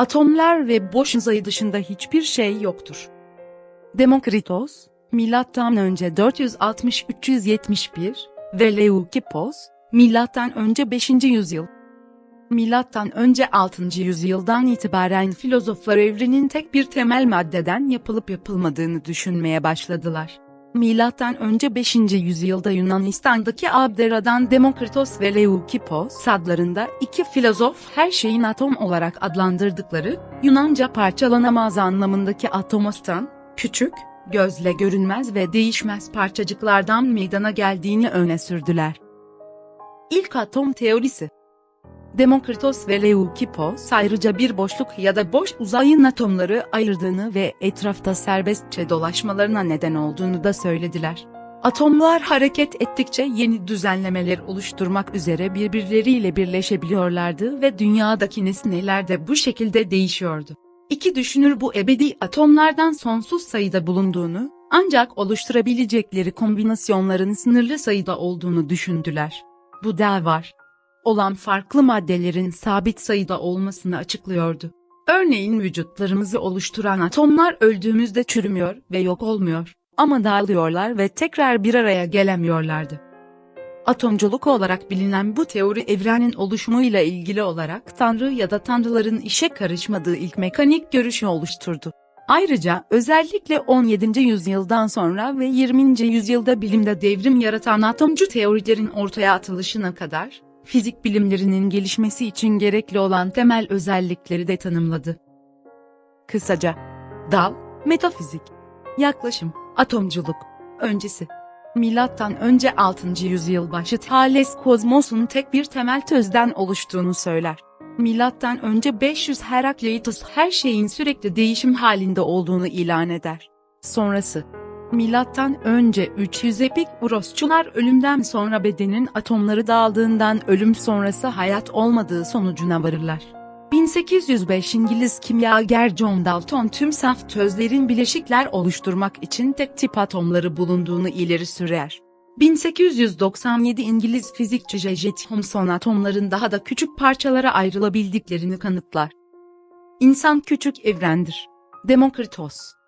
Atomlar ve boş uzayı dışında hiçbir şey yoktur. Demokritos, milattan önce 460-371 ve Leukipos, milattan önce 5. yüzyıl. Milattan önce 6. yüzyıldan itibaren filozoflar evrenin tek bir temel maddeden yapılıp yapılmadığını düşünmeye başladılar. Önce 5. yüzyılda Yunanistan'daki Abdera'dan Demokritos ve Leukipos adlarında iki filozof her şeyin atom olarak adlandırdıkları, Yunanca parçalanamaz anlamındaki atomostan, küçük, gözle görünmez ve değişmez parçacıklardan meydana geldiğini öne sürdüler. İlk atom teorisi Demokritos ve Leukipos ayrıca bir boşluk ya da boş uzayın atomları ayırdığını ve etrafta serbestçe dolaşmalarına neden olduğunu da söylediler. Atomlar hareket ettikçe yeni düzenlemeler oluşturmak üzere birbirleriyle birleşebiliyorlardı ve dünyadaki nesneler de bu şekilde değişiyordu. İki düşünür bu ebedi atomlardan sonsuz sayıda bulunduğunu, ancak oluşturabilecekleri kombinasyonların sınırlı sayıda olduğunu düşündüler. Bu da var olan farklı maddelerin sabit sayıda olmasını açıklıyordu. Örneğin vücutlarımızı oluşturan atomlar öldüğümüzde çürümüyor ve yok olmuyor ama dağılıyorlar ve tekrar bir araya gelemiyorlardı. Atomculuk olarak bilinen bu teori evrenin oluşumuyla ilgili olarak Tanrı ya da Tanrıların işe karışmadığı ilk mekanik görüşü oluşturdu. Ayrıca özellikle 17. yüzyıldan sonra ve 20. yüzyılda bilimde devrim yaratan atomcu teorilerin ortaya atılışına kadar, fizik bilimlerinin gelişmesi için gerekli olan temel özellikleri de tanımladı. Kısaca, dal, metafizik, yaklaşım, atomculuk, öncesi. Milattan önce 6. yüzyıl başı Thales kozmosun tek bir temel tözden oluştuğunu söyler. Milattan önce 500 Herakleitos her şeyin sürekli değişim halinde olduğunu ilan eder. Sonrası Milattan önce 300 epik Urosçular ölümden sonra bedenin atomları dağıldığından ölüm sonrası hayat olmadığı sonucuna varırlar. 1805 İngiliz kimyager John Dalton tüm saf tözlerin bileşikler oluşturmak için tek tip atomları bulunduğunu ileri sürer. 1897 İngiliz fizikçi J.J. Thomson atomların daha da küçük parçalara ayrılabildiklerini kanıtlar. İnsan küçük evrendir. Demokritos